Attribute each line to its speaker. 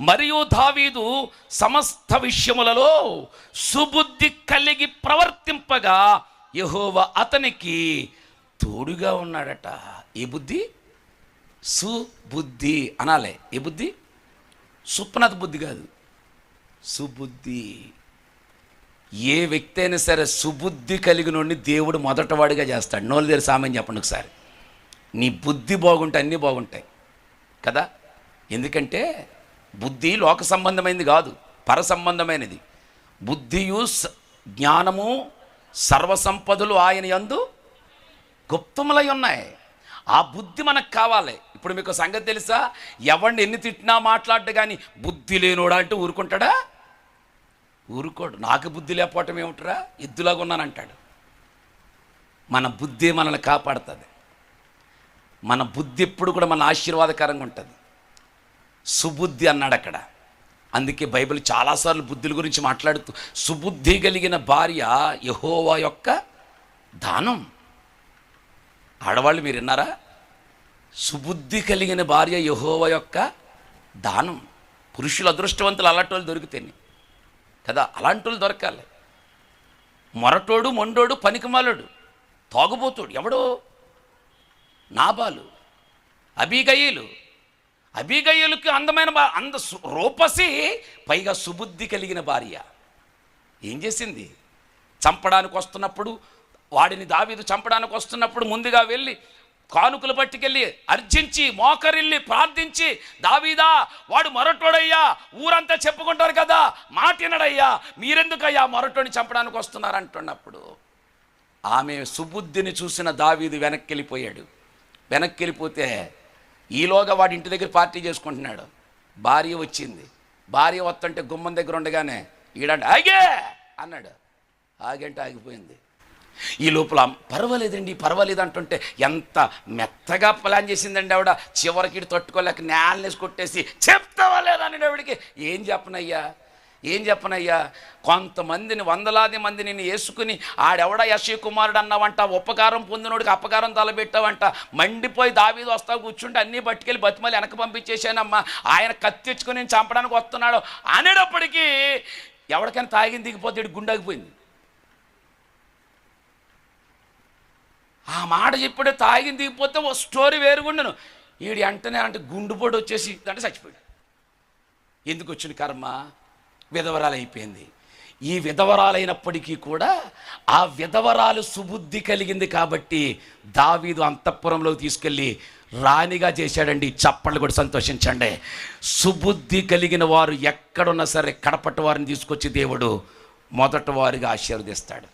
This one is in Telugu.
Speaker 1: మరియు దావీదు సమస్త విషయములలో సుబుద్ధి కలిగి ప్రవర్తింపగా యహోవ అతనికి తోడుగా ఉన్నాడట. ఏ బుద్ధి? సుబుద్ధి అనాలే. ఏ బుద్ధి? సుప్నత బుద్ధి కాదు. సుబుద్ధి. ఏ వ్యక్తి అయినా సరే సుబుద్ధి కలిగినోడిని దేవుడు మొదటవాడిగా చేస్తాడు. నోలు దగ్గర సామాన్ చెప్పండి ఒకసారి. నీ బుద్ధి బాగుంటే అన్నీ బాగుంటాయి. కదా? ఎందుకంటే బుద్ధి లోక సంబంధమైనది కాదు పర సంబంధమైనది. బుద్ధియు జ్ఞానము సర్వసంపదలు ఆయన యందు గుప్తములై ఉన్నాయి. ఆ బుద్ధి మనకు కావాలి. ఇప్పుడు మీకు సంగతి తెలుసా? ఎవరిని ఎన్ని తిట్టినా మాట్లాడ్డు కానీ బుద్ధి లేనోడా అంటే ఊరుకుంటాడా? ఊరుకోడు. నాకు బుద్ధి లేకపోవటం ఏమిటరా? ఎద్దులాగా ఉన్నానంటాడు. మన బుద్ధి మనల్ని కాపాడుతుంది. మన బుద్ధి ఎప్పుడు కూడా మన ఆశీర్వాదకరంగా ఉంటుంది. సుబుద్ధి అన్నాడు అక్కడ. అందుకే బైబిల్ చాలాసార్లు బుద్ధుల గురించి మాట్లాడుతూ సుబుద్ధి కలిగిన భార్య యహోవా యొక్క దానం. ఆడవాళ్ళు మీరు విన్నారా? సుబుద్ధి కలిగిన భార్య యహోవ యొక్క దానం. పురుషులు అదృష్టవంతులు అలాంటి వాళ్ళు దొరికితేనే. కదా అలాంటి వాళ్ళు దొరకాలి. మొరటోడు మొండోడు పనికిమాలోడు తాగుబోతుడు ఎవడో? నాబాలు అబీగయ్యలు అబీగయ్యలకు అందమైన అంద సు- రూపసి పైగా సుబుద్ధి కలిగిన భార్య. ఏం చేసింది? చంపడానికి వస్తున్నప్పుడు వాడిని దావీదు చంపడానికి వస్తున్నప్పుడు ముందుగా వెళ్ళి కానుకలు పట్టుకెళ్ళి అర్జించి మోకరిల్లి ప్రార్థించి దావీదా వాడు మొరటోడయ్యా ఊరంతా చెప్పుకుంటారు కదా మాటినడయ్యా మీరెందుకయ్యా మొరటోని చంపడానికి వస్తున్నారంటున్నప్పుడు ఆమె సుబుద్ధిని చూసిన దావీదు వెనక్కి వెళ్ళిపోయాడు. వెనక్కి వెళ్ళిపోతే ఈలోగా వాడి ఇంటి దగ్గర పార్టీ చేసుకుంటున్నాడు. భార్య వచ్చింది. భార్య వస్తుంటే గుమ్మం దగ్గర ఉండగానే ఈడంటే ఆగే! అన్నాడు. ఆగంటే ఆగిపోయింది. ఈ లోపల పర్వాలేదండి పర్వాలేదు అంటుంటే ఎంత మెత్తగా ప్లాన్ చేసిందండి ఆవిడ. చివరికి ఇటు తట్టుకోలేక నేలనేసి కొట్టేసి చెప్తావా లేదా? ఆవిడికి ఆవిడకి. ఏం చెప్పనయ్యా? ఏం చెప్పనయ్యా? కొంతమందిని వందలాది మందిని నేను వేసుకుని ఆడెవడ యశీ కుమారుడు అన్నావంట ఉపకారం పొందినోడికి అపకారం తలబెట్టావంట మండిపోయి దావీదు వస్తా కూర్చుంటే అన్నీ పట్టుకెళ్ళి బతిమలి వెనక పంపించేసానమ్మా ఆయన కత్తిచ్చుకుని నేను చంపడానికి వస్తున్నాడు అనేటప్పటికీ ఎవరికైనా తాగింది దిగిపోతే ఈడు గుండాగిపోయింది ఆ మాట చెప్పాడు తాగింది దిగిపోతే ఓ స్టోరీ వేరుగుండను ఈడు వెంటనే అంటే గుండుపోటు వచ్చేసి అంటే చచ్చిపోయాడు. ఎందుకు వచ్చిన కర్మ? విధవరాలు అయిపోయింది ఈ విధవరాలైనప్పటికీ కూడా ఆ విధవరాలు సుబుద్ధి కలిగింది కాబట్టి దావీదు అంతఃపురంలో తీసుకెళ్ళి రాణిగా చేశాడండి. చప్పళ్ళు కూడా సంతోషించండి. సుబుద్ధి కలిగిన వారు ఎక్కడున్నా సరే కడపటి వారిని తీసుకొచ్చి దేవుడు మొదటి వారిగా ఆశీర్వదిస్తాడు.